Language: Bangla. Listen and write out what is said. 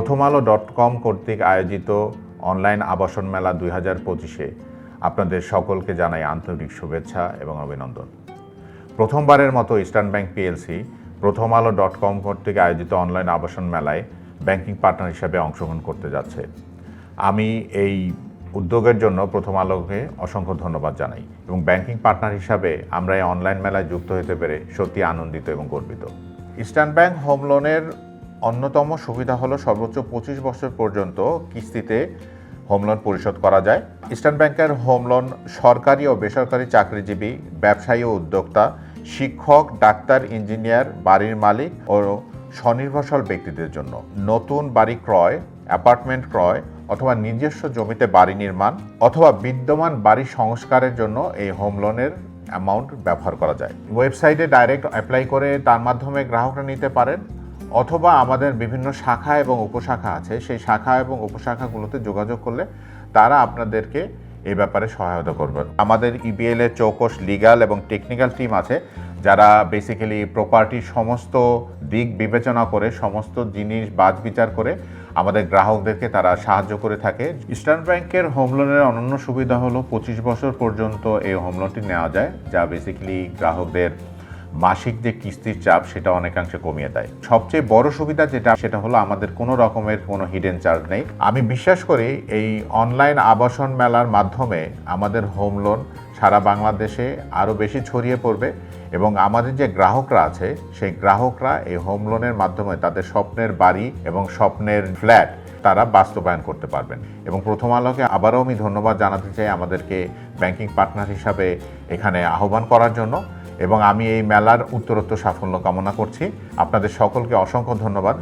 আলো ডট কম কর্তৃক আয়োজিত অনলাইন আবাসন মেলা দুই হাজার পঁচিশে আপনাদের সকলকে জানাই আন্তরিক শুভেচ্ছা এবং অভিনন্দন। প্রথমবারের মতো ইস্টার্ন ব্যাংক পিএলসি প্রথম আলো ডট কম কর্তৃক আয়োজিত অনলাইন আবাসন মেলায় ব্যাংকিং পার্টনার হিসাবে অংশগ্রহণ করতে যাচ্ছে। আমি এই উদ্যোগের জন্য প্রথম আলোকে অসংখ্য ধন্যবাদ জানাই এবং ব্যাংকিং পার্টনার হিসাবে আমরা এই অনলাইন মেলায় যুক্ত হতে পেরে সত্যি আনন্দিত এবং গর্বিত। ইস্টার্ন ব্যাংক হোম লোনের অন্যতম সুবিধা হলো সর্বোচ্চ পঁচিশ বছর পর্যন্ত কিস্তিতে হোম লোন পরিশোধ করা যায়। ইস্টার্ন ব্যাংকের হোম লোন সরকারি ও বেসরকারি চাকরিজীবী, ব্যবসায়ী ও উদ্যোক্তা, শিক্ষক, ডাক্তার, ইঞ্জিনিয়ার, বাড়ির মালিক ও স্বনির্ভরশীল ব্যক্তিদের জন্য নতুন বাড়ি ক্রয়, অ্যাপার্টমেন্ট ক্রয় অথবা নিজস্ব জমিতে বাড়ি নির্মাণ অথবা বিদ্যমান বাড়ি সংস্কারের জন্য এই হোম লোনের অ্যামাউন্ট ব্যবহার করা যায়। ওয়েবসাইটে ডাইরেক্ট অ্যাপ্লাই করে তার মাধ্যমে গ্রাহকরা নিতে পারেন। অথবা আমাদের বিভিন্ন শাখা এবং উপশাখা আছে, সেই শাখা এবং উপশাখাগুলোতে যোগাযোগ করলে তারা আপনাদেরকে এই ব্যাপারে সহায়তা করবে। আমাদের ইবিএল এর চৌকস লিগাল এবং টেকনিক্যাল টিম আছে, যারা বেসিক্যালি প্রপার্টির সমস্ত দিক বিবেচনা করে, সমস্ত জিনিস বাজ বিচার করে আমাদের গ্রাহকদেরকে তারা সাহায্য করে থাকে। ইস্টার্ন ব্যাংকের হোম লোনের অনন্য সুবিধা হলো পঁচিশ বছর পর্যন্ত এই হোম লোনটি নেওয়া যায়, যা বেসিক্যালি গ্রাহকদের মাসিক যে কিস্তির চাপ সেটা অনেকাংশে কমিয়ে দেয়। সবচেয়ে বড় সুবিধা যেটা, সেটা হলো আমাদের কোনো রকমের কোনো হিডেন চার্জ নেই। আমি বিশ্বাস করি এই অনলাইন আবাসন মেলার মাধ্যমে আমাদের হোম লোন সারা বাংলাদেশে আরও বেশি ছড়িয়ে পড়বে এবং আমাদের যে গ্রাহকরা আছে, সেই গ্রাহকরা এই হোম লোনের মাধ্যমে তাদের স্বপ্নের বাড়ি এবং স্বপ্নের ফ্ল্যাট তারা বাস্তবায়ন করতে পারবেন। এবং প্রথম আলোকে আবারও আমি ধন্যবাদ জানাতে চাই আমাদেরকে ব্যাংকিং পার্টনার হিসাবে এখানে আহ্বান করার জন্য। এবং আমি এই মেলার উত্তরোত্তর সাফল্য কামনা করছি। আপনাদের সকলকে অসংখ্য ধন্যবাদ।